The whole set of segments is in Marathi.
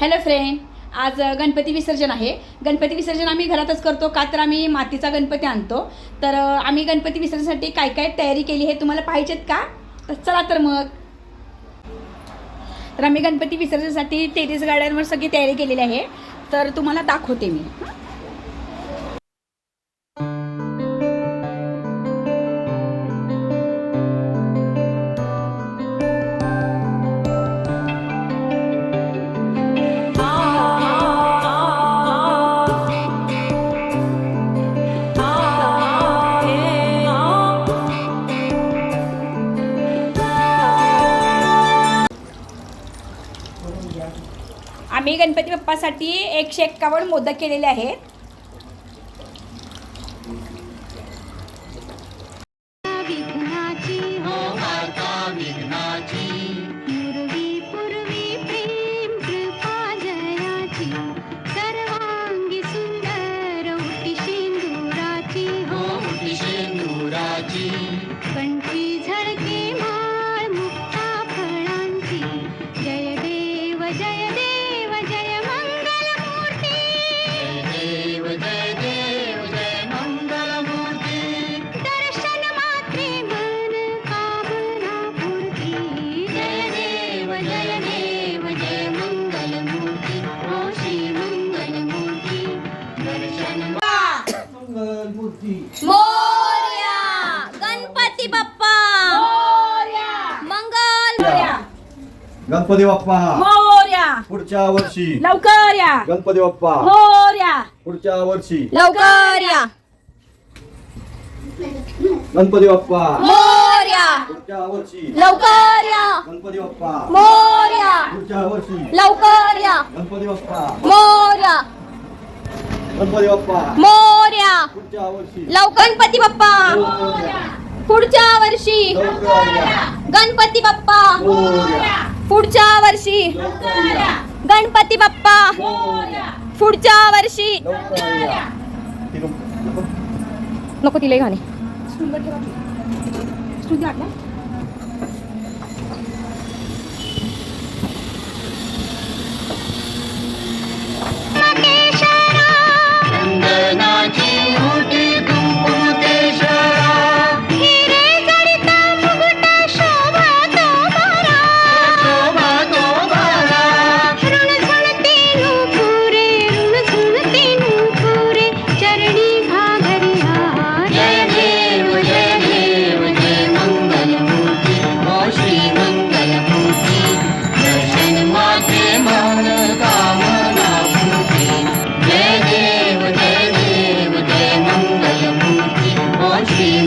हॅलो फ्रेंड आज गणपती विसर्जन आहे. गणपती विसर्जन आम्ही घरातच करतो का तर आम्ही मातीचा गणपती आणतो. तर आम्ही गणपती विसर्जनासाठी काय काय तयारी केली हे तुम्हाला पाहिजेत का? तर चला तर मग. तर आम्ही गणपती विसर्जनासाठी टेरिस गार्डनवर सगळी तयारी केलेली आहे. तर तुम्हाला दाखवते मी. आम्ही गणपती बाप्पासाठी एकशे एक्कावन्न मोदक केलेले आहेत पूर्वी पूर्वी सर्वांगी सुंदर उटी शेंदुराची हो उटी शेंदुराची मोर्या! गणपती बाप्पा! मंगल! गणपती बाप्पा. मोर्या! पुढच्या वर्षी. लवकर या. गणपती बाप्पा. मोर्या! पुढच्या वर्षी. लवकर या. गणपती बाप्पा. मोर्या! पुढच्या वर्षी. लवकर या. गणपती बाप्पा. मोर्या! पुढच्या वर्षी. लवकर या. गणपती बाप्पा. मोर्या! गणपती बाप्पा. मोर्या! पुढच्या वर्षी लव गणपती बाप्पा पुढच्या वर्षी. गणपती बाप्पा मोरया. पुढच्या वर्षी. गणपती बाप्पा मोरया. पुढच्या वर्षी. नको तिला गाणे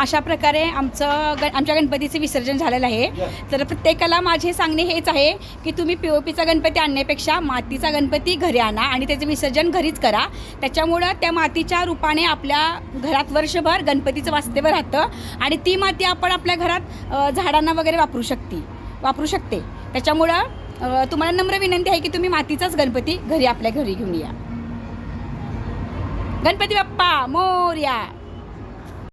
अशा प्रकारे आमचं ग आमच्या गणपतीचं विसर्जन झालेलं आहे. तर प्रत्येकाला माझे सांगणे हेच आहे की तुम्ही पी ओ पीचा गणपती आणण्यापेक्षा मातीचा गणपती घरी आणा आणि त्याचं विसर्जन घरीच करा. त्याच्यामुळं त्या मातीच्या रूपाने आपल्या घरात वर्षभर गणपतीचं वास्तव्य राहतं आणि ती माती आपण आपल्या घरात झाडांना वगैरे वापरू शकते वापरू शकते. त्याच्यामुळं तुम्हाला नम्र विनंती आहे की तुम्ही मातीचाच गणपती घरी आपल्या घरी घेऊन या. गणपती बाप्पा मोर्या.